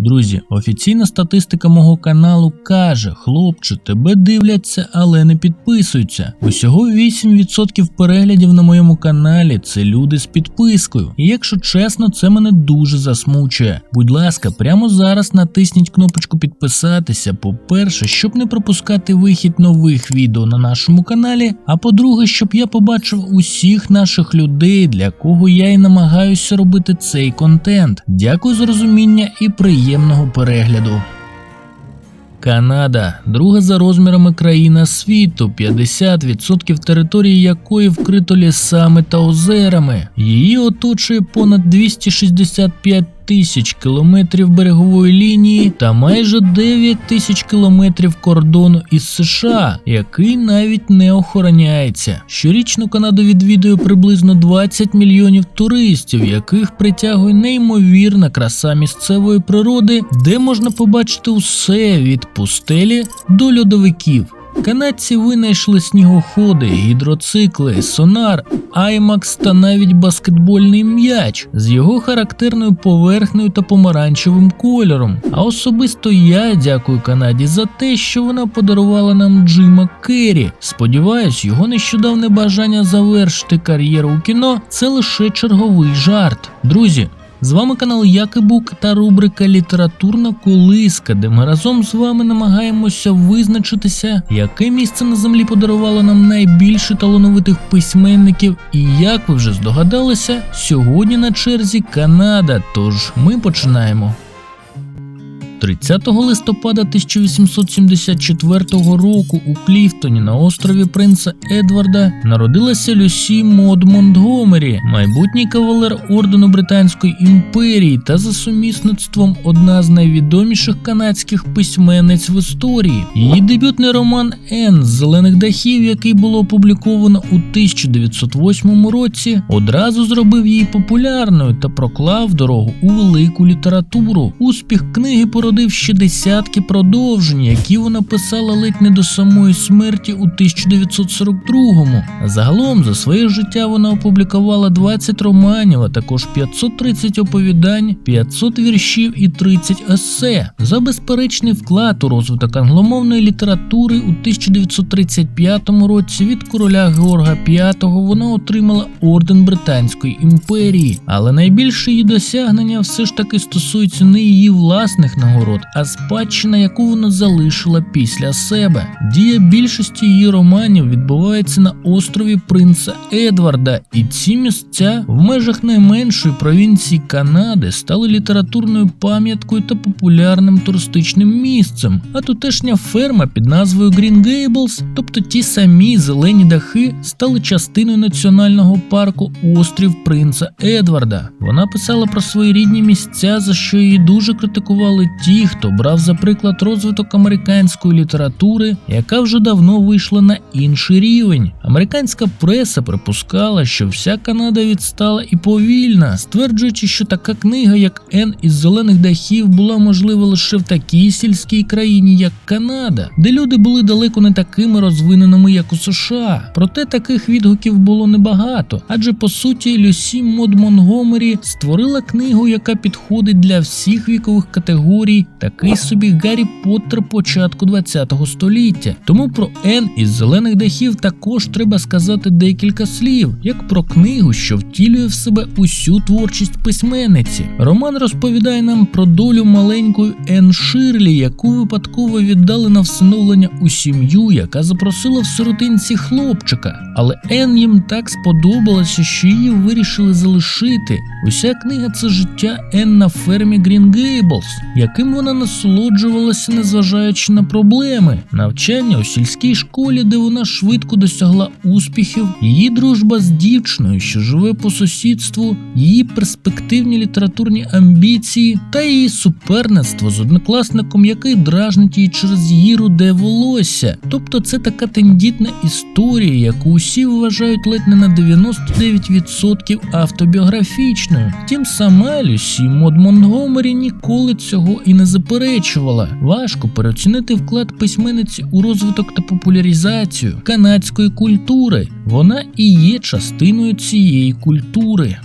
Друзі, офіційна статистика мого каналу каже: хлопче, тебе дивляться, але не підписуються. Усього 8% переглядів на моєму каналі це люди з підпискою. І якщо чесно, це мене дуже засмучує. Будь ласка, прямо зараз натисніть кнопочку підписатися. По-перше, щоб не пропускати вихід нових відео на нашому каналі. А по-друге, щоб я побачив усіх наших людей, для кого я і намагаюся робити цей контент. Дякую за розуміння і приємного перегляду. Канада друга за розмірами країна світу, 50% території якої вкрито лісами та озерами. Її оточує понад 265 тисяч кілометрів берегової лінії та майже 9 тисяч кілометрів кордону із США, який навіть не охороняється. Щорічно Канаду відвідує приблизно 20 мільйонів туристів, яких притягує неймовірна краса місцевої природи, де можна побачити усе від пустелі до льодовиків. Канадці винайшли снігоходи, гідроцикли, сонар, аймакс та навіть баскетбольний м'яч з його характерною поверхнею та помаранчевим кольором. А особисто я дякую Канаді за те, що вона подарувала нам Джима Керрі. Сподіваюсь, його нещодавне бажання завершити кар'єру у кіно це лише черговий жарт. Друзі. З вами канал Якибук та рубрика Літературна колиска, де ми разом з вами намагаємося визначитися, яке місце на землі подарувало нам найбільше талановитих письменників. І як ви вже здогадалися, сьогодні на черзі Канада. Тож ми починаємо. 30 листопада 1874 року у Кліфтоні на острові Принца Едварда народилася Люсі Мод Монтгомері, майбутній кавалер ордену Британської імперії та за сумісництвом одна з найвідоміших канадських письменниць в історії. Її дебютний роман Ен з зелених дахів, який було опубліковано у 1908 році, одразу зробив її популярною та проклав дорогу у велику літературу. Успіх книги породив ще десятки продовжень, які вона писала ледь не до самої смерті у 1942-му. Загалом за своє життя вона опублікувала 20 романів, а також 530 оповідань, 500 віршів і 30 есе. За безперечний вклад у розвиток англомовної літератури у 1935 році від короля Георга V вона отримала орден Британської імперії, але найбільше її досягнення все ж таки стосується не її власних нагород, а спадщина, яку вона залишила після себе. Дія більшості її романів відбувається на острові Принца Едварда, і ці місця в межах найменшої провінції Канади стали літературною пам'яткою та популярним туристичним місцем. А тутешня ферма під назвою Green Gables, тобто ті самі зелені дахи, стали частиною національного парку Острів Принца Едварда. Вона писала про свої рідні місця, за що її дуже критикували ті, хто брав за приклад розвиток американської літератури, яка вже давно вийшла на інший рівень. Американська преса припускала, що вся Канада відстала і повільна, стверджуючи, що така книга, як Ен із зелених дахів, була можлива лише в такій сільській країні, як Канада, де люди були далеко не такими розвиненими, як у США. Проте таких відгуків було небагато, адже по суті Люсі Мод Монгомері створила книгу, яка підходить для всіх вікових категорій, такий собі Гаррі Поттер початку ХХ століття. Тому про Ен із зелених дахів також треба сказати декілька слів, як про книгу, що втілює в себе усю творчість письменниці. Роман розповідає нам про долю маленької Ен Ширлі, яку випадково віддали на всиновлення у сім'ю, яка запросила в сиротинці хлопчика. Але Ен їм так сподобалося, що її вирішили залишити. Уся книга це життя Ен на фермі Green Gables, яким вона насолоджувалася, незважаючи на проблеми, навчання у сільській школі, де вона швидко досягла успіхів, її дружба з дівчиною, що живе по сусідству, її перспективні літературні амбіції та її суперництво з однокласником, який дражнить її через її руде волосся. Тобто це така тендітна історія, яку усі вважають ледь не на 99% автобіографічною. Втім, сама Люсі Мод Монгомері ніколи цього і не заперечувала. Важко переоцінити вклад письменниці у розвиток та популяризацію канадської культури. Вона і є частиною цієї культури.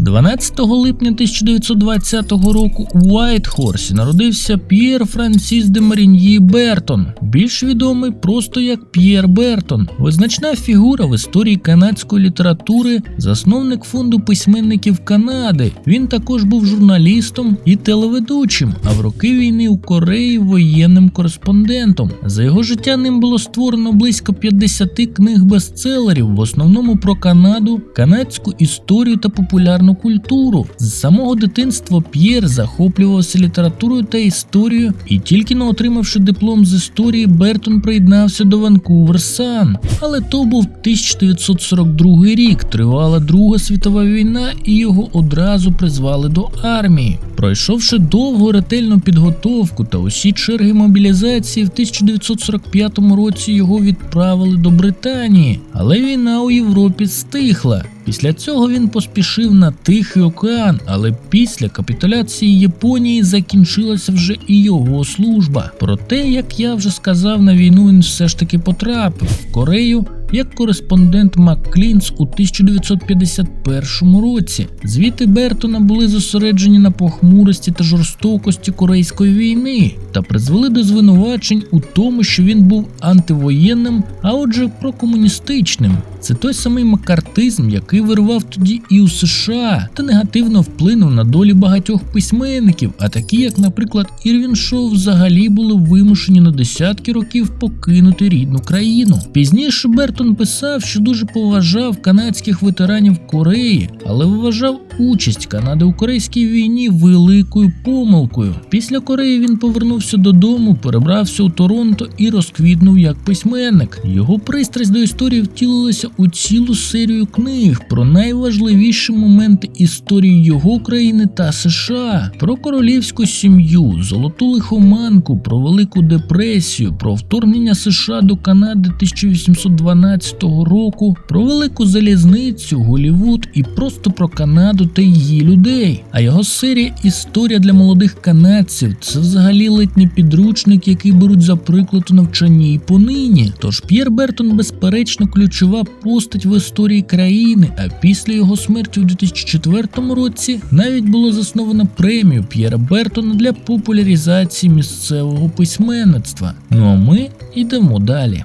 12 липня 1920 року у Уайтхорсі народився П'єр Франсіс де Маріньї Бертон, більш відомий просто як П'єр Бертон, визначна фігура в історії канадської літератури, засновник фонду письменників Канади. Він також був журналістом і телеведучим, а в роки війни у Кореї воєнним кореспондентом. За його життя ним було створено близько 50 книг бестселерів, в основному про Канаду, канадську історію та популярну культуру. З самого дитинства П'єр захоплювався літературою та історією, і тільки не отримавши диплом з історії, Бертон приєднався до Ванкувер Сан. Але то був 1942 рік, тривала Друга світова війна, і його одразу призвали до армії. Пройшовши довгу ретельну підготовку та усі черги мобілізації, в 1945 році його відправили до Британії, але війна у Європі стихла. Після цього він поспішив на Тихий океан, але після капітуляції Японії закінчилася вже і його служба. Проте, як я вже сказав, на війну він все ж таки потрапив в Корею як кореспондент Макклінс у 1951 році. Звіти Бертона були зосереджені на похмурості та жорстокості корейської війни та призвели до звинувачень у тому, що він був антивоєнним, а отже, прокомуністичним. Це той самий макартизм, який вирвав тоді і у США, та негативно вплинув на долі багатьох письменників, а такі, як, наприклад, Ірвін Шоу, взагалі були вимушені на десятки років покинути рідну країну. Пізніше Бертон писав, що дуже поважав канадських ветеранів Кореї, але вважав участь Канади у корейській війні великою помилкою. Після Кореї він повернувся додому, перебрався у Торонто і розквітнув як письменник. Його пристрасть до історії втілилася у цілу серію книг про найважливіші моменти історії його країни та США, про королівську сім'ю, золоту лихоманку, про Велику депресію, про вторгнення США до Канади 1812 року, про велику залізницю, Голівуд і просто про Канаду та її людей. А його серія Історія для молодих канадців це взагалі летній підручник, який беруть за приклад у навчанні і понині. Тож П'єр Бертон, безперечно, ключова постать в історії країни. А після його смерті у 2004 році навіть було засновано премію П'єра Бертона для популяризації місцевого письменництва. Ну а ми йдемо далі.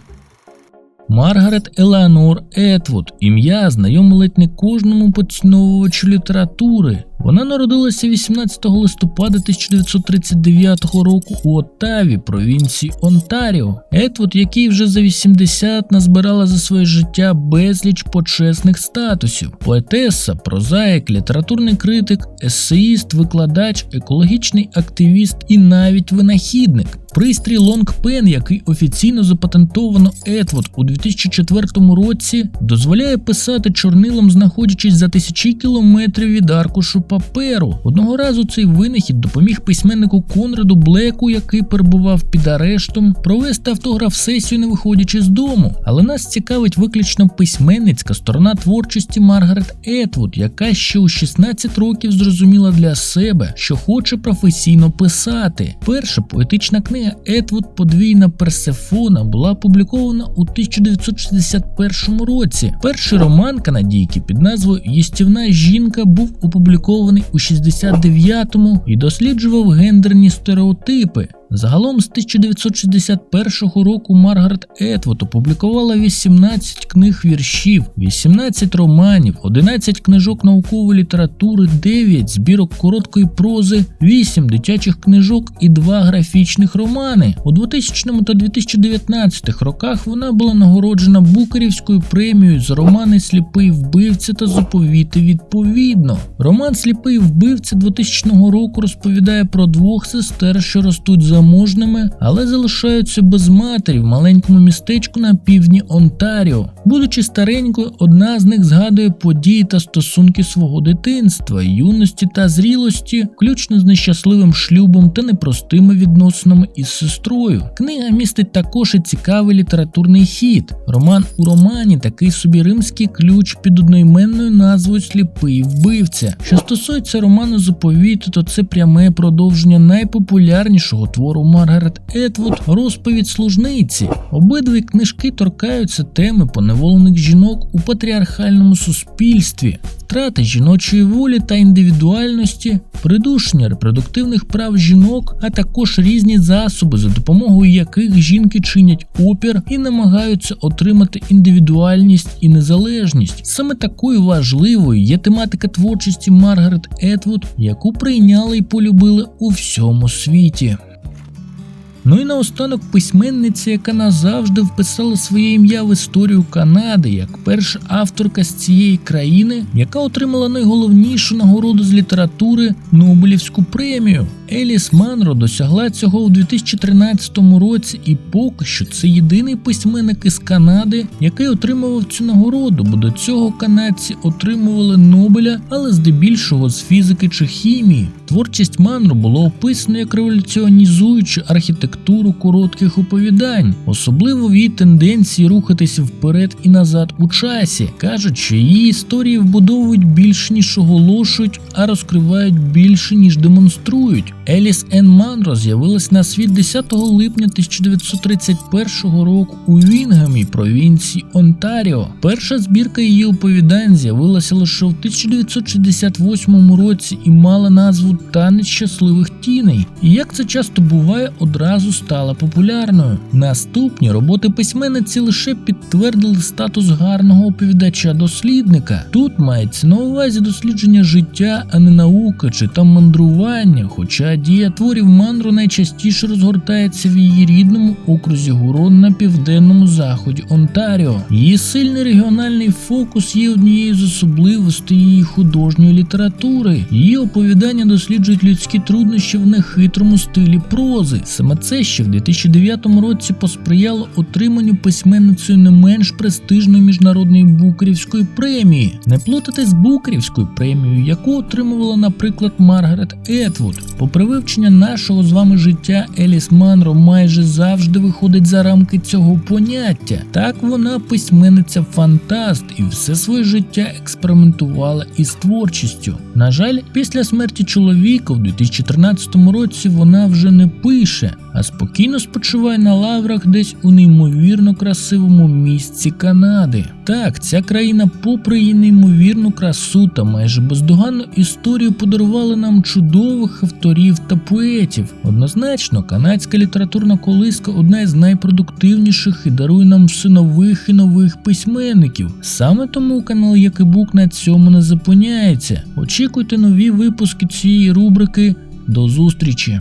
Маргарет Елеонор Етвуд, ім'я знайоме ледь не кожному поціновувачу літератури. Вона народилася 18 листопада 1939 року у Оттаві, провінції Онтаріо. Етвуд, який вже за 80 назбирала за своє життя безліч почесних статусів: поетеса, прозаїк, літературний критик, есеїст, викладач, екологічний активіст і навіть винахідник. Пристрій Лонгпен, який офіційно запатентовано Етвуд у 2004 році, дозволяє писати чорнилом, знаходячись за тисячі кілометрів від аркушу паперу. Одного разу цей винахід допоміг письменнику Конраду Блеку, який перебував під арештом, провести автограф-сесію, не виходячи з дому. Але нас цікавить виключно письменницька сторона творчості Маргарет Етвуд, яка ще у 16 років зрозуміла для себе, що хоче професійно писати. Перша поетична книга Етвуд Подвійна Персефона була опублікована у 1961 році. Перший роман канадійки під назвою Їстівна жінка був опублікований у 69-му і досліджував гендерні стереотипи. Загалом з 1961 року Маргарет Етвуд опублікувала 18 книг віршів, 18 романів, 11 книжок наукової літератури, 9 збірок короткої прози, 8 дитячих книжок і 2 графічних романи. У 2000 та 2019 роках вона була нагороджена Букерівською премією за романи Сліпий вбивця та заповіти відповідно. Роман Сліпий вбивця 2000 року розповідає про двох сестер, що ростуть заможними, але залишаються без матері в маленькому містечку на півдні Онтаріо. Будучи старенькою, одна з них згадує події та стосунки свого дитинства, юності та зрілості, включно з нещасливим шлюбом та непростими відносинами із сестрою. Книга містить також і цікавий літературний хід. Роман у романі такий собі римський ключ під одноіменною назвою Сліпий вбивця. Що стосується роману заповіту, то це пряме продовження найпопулярнішого твору твору Маргарет Етвуд Розповідь служниці. Обидві книжки торкаються теми поневолених жінок у патріархальному суспільстві, втрати жіночої волі та індивідуальності, придушення репродуктивних прав жінок, а також різні засоби, за допомогою яких жінки чинять опір і намагаються отримати індивідуальність і незалежність. Саме такою важливою є тематика творчості Маргарет Етвуд, яку прийняли і полюбили у всьому світі. Ну і наостанок письменниця, яка назавжди вписала своє ім'я в історію Канади як перша авторка з цієї країни, яка отримала найголовнішу нагороду з літератури Нобелівську премію. Еліс Манро досягла цього у 2013 році, і поки що це єдиний письменник із Канади, який отримував цю нагороду, бо до цього канадці отримували Нобеля, але здебільшого з фізики чи хімії. Творчість Манро було описано як революціонізуючу архітектуру коротких оповідань, особливо в її тенденції рухатися вперед і назад у часі. кажуть, що її історії вбудовують більше ніж оголошують, а розкривають більше ніж демонструють. Еліс Ен Манро з'явилась на світ 10 липня 1931 року у Вінгамі, провінції Онтаріо. Перша збірка її оповідань з'явилася лише в 1968 році і мала назву Танець щасливих тіней. І як це часто буває, одразу стала популярною. Наступні роботи письменниці лише підтвердили статус гарного оповідача-дослідника. Тут мається на увазі дослідження життя, а не наука чи там мандрування. Хоча дія творів Мандро найчастіше розгортається в її рідному окрузі Гурон на південному заході Онтаріо. Її сильний регіональний фокус є однією з особливостей її художньої літератури. Її оповідання досліджують людські труднощі в нехитрому стилі прози. Саме це ще в 2009 році посприяло отриманню письменницею не менш престижної міжнародної букерівської премії. Не плутати з букерівською премією, яку отримувала, наприклад, Маргарет Етвуд. Попри вивчення нашого з вами життя, Еліс Манро майже завжди виходить за рамки цього поняття. Так вона письменниця фантаст і все своє життя експериментувала із творчістю. На жаль, після смерті чоловіка в 2013 році вона вже не пише, а спокійно спочиває на лаврах десь у неймовірно красивому місці Канади. Так, ця країна, попри її неймовірну красу та майже бездоганну історію, подарувала нам чудових авторів та поетів. Однозначно, канадська літературна колиска одна із найпродуктивніших і дарує нам все нових і нових письменників. Саме тому канал Якибук на цьому не зупиняється. Очікуйте нові випуски цієї рубрики. До зустрічі!